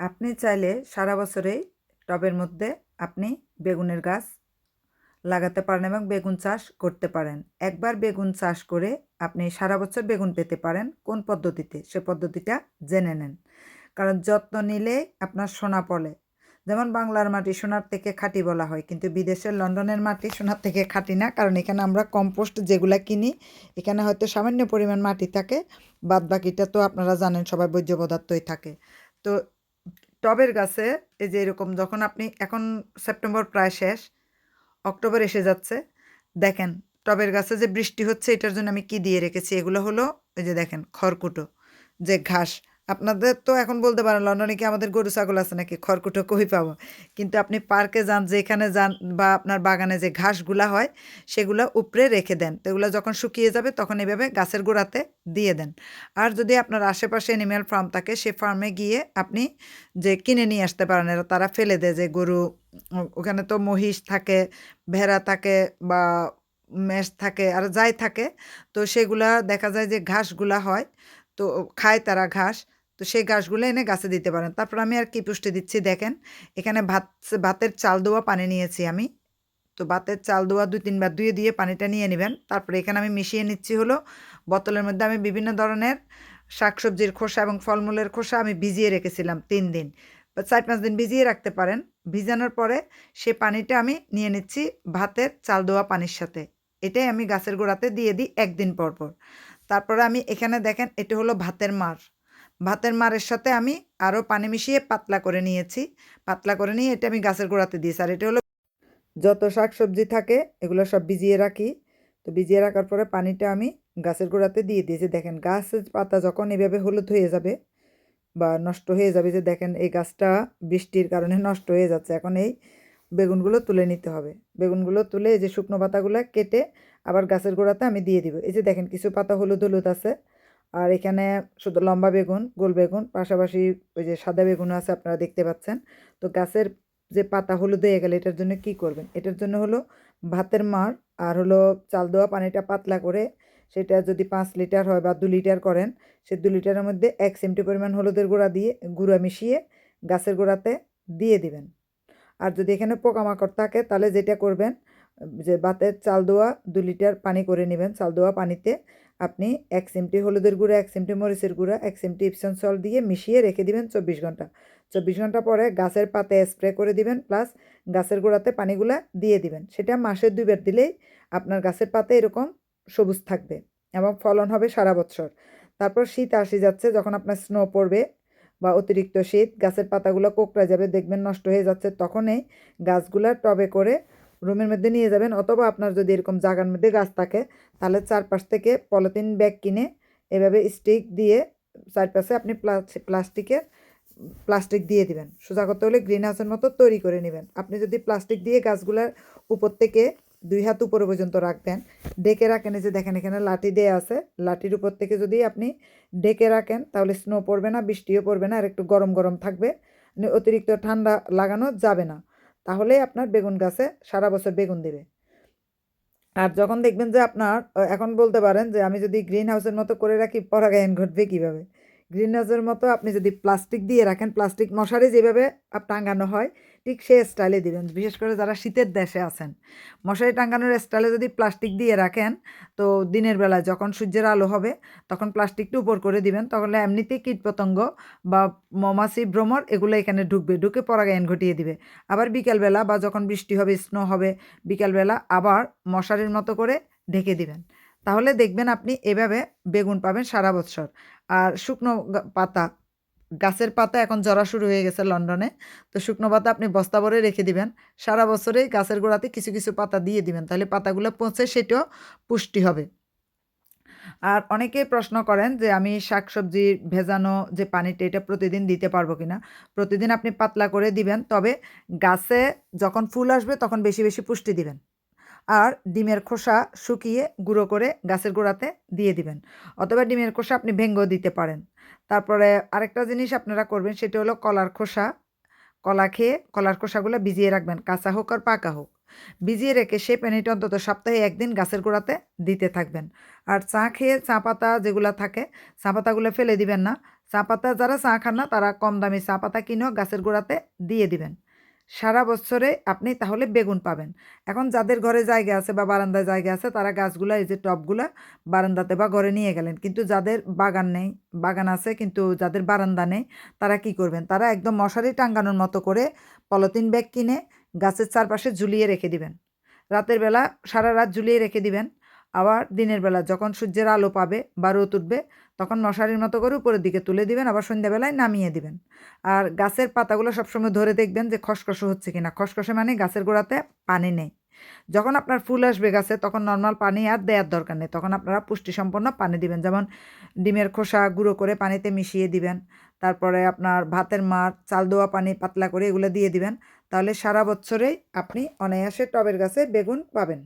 আপনি চাইলে সারা বছরেই টবের মধ্যে আপনি বেগুনের গাছ লাগাতে পারেন এবং বেগুন চাষ করতে পারেন। একবার বেগুন চাষ করে আপনি সারা বছর বেগুন পেতে পারেন। কোন পদ্ধতিতে? সে পদ্ধতিটা জেনে নেন। কারণ যত্ন নিলে আপনার সোনা পলে যেমন বাংলার মাটি সোনার থেকে খাঁটি বলা হয়, কিন্তু বিদেশের লন্ডনের মাটি সোনার থেকে খাঁটি না, কারণ এখানে আমরা কম্পোস্ট যেগুলা কিনি, এখানে হয়তো সামান্য পরিমাণ মাটি থাকে বাদ বাকিটা তো আপনারা জানেন সবাই বর্জ্য পদার্থই থাকে। তো টবের গাছে, এই যে এরকম যখন আপনি, এখন সেপ্টেম্বর প্রায় শেষ, অক্টোবর এসে যাচ্ছে, দেখেন টবের গাছে যে বৃষ্টি হচ্ছে, এটার জন্য আমি কি দিয়ে রেখেছি? এগুলো হলো, এই যে দেখেন খড়কুটো, যে ঘাস আপনাদের তো এখন বলতে পারেন, লন্ডনে কি আমাদের গরু ছাগল আছে নাকি? খড়কুটো কই পাবো? কিন্তু আপনি পার্কে যান, যেখানে যান বা আপনার বাগানে যে ঘাসগুলা হয়, সেগুলো উপরে রেখে দেন। তো এগুলো যখন শুকিয়ে যাবে, তখন এভাবে গাছের গোড়াতে দিয়ে দেন। আর যদি আপনার আশেপাশে অ্যানিম্যাল ফার্ম থাকে, সে ফার্মে গিয়ে আপনি যে কিনে নিয়ে আসতে পারেন তারা ফেলে দেয় যে গরু, ওখানে তো মহিষ থাকে, ভেড়া থাকে বা মেষ থাকে, আর যাই থাকে, তো সেগুলা দেখা যায় যে ঘাসগুলা হয়, তো খায় তারা ঘাস। তো সেই ঘাসগুলো এনে গাছে দিতে পারেন। তারপর আমি আর কি পুষ্টি দিচ্ছি দেখেন, এখানে ভাত, ভাতের চাল দেওয়া পানি নিয়েছি আমি। তো ভাতের চাল দেওয়া দুই তিনবার ধুয়ে দিয়ে পানিটা নিয়ে নেবেন। তারপরে এখানে আমি মিশিয়ে নিচ্ছি হলো বোতলের মধ্যে আমি বিভিন্ন ধরনের শাকসবজির খোসা এবং ফলমূলের খোসা আমি ভিজিয়ে রেখেছিলাম তিন দিন। বা চার পাঁচ দিন ভিজিয়ে রাখতে পারেন। ভিজানোর পরে সে পানিটা আমি নিয়ে নিচ্ছি ভাতের চাল দেওয়া পানির সাথে। এটাই আমি গাছের গোড়াতে দিয়ে দিই একদিন পর পর। তারপরে আমি এখানে দেখেন, এটা হলো ভাতের মার। ভাতের মারের সাথে আমি আরও পানি মিশিয়ে পাতলা করে নিয়েছি। পাতলা করে নিয়ে এটা আমি গাছের গোড়াতে দিয়েছি আর এটা হলো যত শাক সবজি থাকে, এগুলো সব ভিজিয়ে রাখি। তো ভিজিয়ে রাখার পরে পানিটা আমি গাছের গোড়াতে দিয়ে দিয়েছি দেখেন, গাছের পাতা যখন এভাবে হলুদ হয়ে যাবে বা নষ্ট হয়ে যাবে, যে দেখেন, এই গাছটা বৃষ্টির কারণে নষ্ট হয়ে যাচ্ছে। এখন এই বেগুনগুলো তুলে নিতে হবে। বেগুনগুলো তুলে এই যে শুকনো পাতাগুলো কেটে আবার গাছের গোড়াতে আমি দিয়ে দিব। এই যে দেখেন, কিছু পাতা হলুদ হলুদ আছে। আর এখানে শুধু লম্বা বেগুন, গোল বেগুন, পাশাপাশি ওই যে সাদা বেগুন আছে আপনারা দেখতে পাচ্ছেন। তো গাছের যে পাতা হলুদ হয়ে গেলে এটার জন্য কি করবেন? এটার জন্য হলো ভাতের মার আর হলো চাল দেওয়া পানিটা পাতলা করে সেটা যদি পাঁচ লিটার হয় বা দু লিটার করেন, সে দু লিটারের মধ্যে এক চিমটি পরিমাণ হলুদের গুঁড়া দিয়ে, গুঁড়া মিশিয়ে গাছের গোড়াতে দিয়ে দিবেন। আর যদি এখানে পোকামাকড় থাকে তাহলে যেটা করবেন, যে ভাতের চাল দেওয়া দু লিটার পানি করে নেবেন, চাল দেওয়া পানিতে। আপনি এক চিমটি হলুদের গুঁড়া, এক চিমটি মরিচের গুঁড়া, এক চিমটি ইপসন সল দিয়ে মিশিয়ে রেখে দিবেন চব্বিশ ঘণ্টা। চব্বিশ ঘণ্টা পরে গাছের পাতে স্প্রে করে দিবেন প্লাস গাছের গোড়াতে পানিগুলা দিয়ে দিবেন। সেটা মাসে দুইবার দিলেই আপনার গাছের পাতে এরকম সবুজ থাকবে এবং ফলন হবে সারা বছর। তারপর শীত আসে যাচ্ছে, যখন আপনার স্নো পড়বে বা অতিরিক্ত শীত, গাছের পাতাগুলো কোকড়া যাবে, দেখবেন নষ্ট হয়ে যাচ্ছে, তখনই গাছগুলা টবে করে রুমের মধ্যে নিয়ে যাবেন অথবা আপনার যদি এরকম জায়গার মধ্যে গাছ থাকে, তাহলে চারপাশ থেকে পলিথিন ব্যাগ কিনে এভাবে স্টিক দিয়ে চারপাশে আপনি প্লাস্টিকের প্লাস্টিক দিয়ে দিবেন। সোজা করতে হলে গ্রিন হাউসের মতো তৈরি করে নেবেন। আপনি যদি প্লাস্টিক দিয়ে গাছগুলার উপর থেকে দুই হাত উপরে পর্যন্ত রাখবেন, ডেকে রাখেন, এই যে দেখেন এখানে লাঠি দেয়া আছে। লাঠির উপর থেকে যদি আপনি ডেকে রাখেন, তাহলে স্নো পড়বে না, বৃষ্টিও পড়বে না, আর একটু গরম গরম থাকবে। মানে অতিরিক্ত ঠান্ডা লাগানো যাবে না। তাহলে আপনার বেগুন গাছে সারা বছর বেগুন দেবে। আর যখন দেখবেন যে আপনার, এখন বলতে পারেন যে আমি যদি গ্রিন হাউসের মতো করে রাখি, পরাগায়ন ঘটবে কীভাবে? গ্রিন হাউসের মতো আপনি যদি প্লাস্টিক দিয়ে রাখেন প্লাস্টিক মশারি যেভাবে টাঙানো হয়, ঠিক সেই স্টাইলে দিবেন। বিশেষ করে যারা শীতের দেশে আছেন। মশারি টাঙানোর স্টাইলে যদি প্লাস্টিক দিয়ে রাখেন, তো দিনের বেলায় যখন সূর্যের আলো হবে, তখন প্লাস্টিকটা উপর করে দিবেন। তাহলে এমনিতেই কীটপতঙ্গ বা মৌমাছি, ভ্রমর, এগুলো এখানে ঢুকবে। ঢুকে পরাগায়ন ঘটিয়ে দিবে। আবার বিকালবেলা বা যখন বৃষ্টি হবে, স্নো হবে, বিকালবেলা আবার মশারির মতো করে ঢেকে দিবেন। তাহলে দেখবেন আপনি এভাবে বেগুন পাবেন সারা বছর। আর শুকনো পাতা, গাছের পাতা এখন জরা শুরু হয়ে গেছে লন্ডনে। তো শুকনো পাতা আপনি বস্তা ভরে রেখে দিবেন। সারা বছরেই গাছের গোড়াতে কিছু কিছু পাতা দিয়ে দিবেন। তাহলে পাতাগুলো পচে সেটাও পুষ্টি হবে। আর অনেকেই প্রশ্ন করেন যে আমি শাকসবজি ভেজানো যে পানিটা, এটা প্রতিদিন দিতে পারব কি না প্রতিদিন আপনি পাতলা করে দিবেন, তবে গাছে যখন ফুল আসবে তখন বেশি বেশি পুষ্টি দিবেন। আর ডিমের খোসা শুকিয়ে গুঁড়ো করে গাছের গোড়াতে দিয়ে দিবেন। অথবা ডিমের খোসা আপনি ভেঙ্গেও দিতে পারেন। তারপরে আরেকটা জিনিস আপনারা করবেন, সেটা হলো কলার খোসা। কলা খেয়ে কলার খোসাগুলো ভিজিয়ে রাখবেন, কাঁচা হোক আর পাকা হোক। ভিজিয়ে রেখে সে পানিটা অন্তত সপ্তাহে একদিন গাছের গোড়াতে দিতে থাকবেন। আর চা খেয়ে চা পাতা যেগুলো থাকে, চা পাতাগুলো ফেলে দিবেন না। চা পাতা যারা চা খান না, তারা কম দামি চা পাতা কিনেও গাছের গোড়াতে দিয়ে দিবেন। সারা বছরে আপনি তাহলে বেগুন পাবেন। এখন যাদের ঘরে জায়গা আছে বা বারান্দায় জায়গা আছে, তারা গাছগুলো, এই যে টবগুলো বারান্দাতে বা ঘরে নিয়ে গেলেন। কিন্তু যাদের বাগান নেই, বাগান আছে কিন্তু যাদের বারান্দা নেই, তারা কি করবেন? তারা একদম মশারি টাঙ্গানোর মতো করে পলিথিন ব্যাগ কিনে গাছের চারপাশে ঝুলিয়ে রেখে দিবেন। রাতের বেলা সারা রাত ঝুলিয়ে রেখে দিবেন। আবার দিনের বেলা যখন সূর্যের আলো পাবে বা রোদ উঠবে, তখন মশারির মতো করে উপরের দিকে তুলে দিবেন, আবার সন্ধ্যাবেলায় নামিয়ে দিবেন। আর গাছের পাতাগুলো সবসময় ধরে দেখবেন যে খসখসে হচ্ছে কিনা। খসখসে মানে গাছের গোড়াতে পানি নেই। যখন আপনার ফুল আসবে গাছে, তখন নর্মাল পানি আর দেওয়ার দরকার নেই। তখন আপনারা পুষ্টিসম্পন্ন পানি দিবেন। যেমন ডিমের খোসা গুঁড়ো করে পানিতে মিশিয়ে দিবেন। তারপরে আপনার ভাতের মার, চাল দেওয়া পানি পাতলা করে এগুলো দিয়ে দিবেন। তাহলে সারা বছরেই আপনি অনায়াসে টবের গাছে বেগুন পাবেন।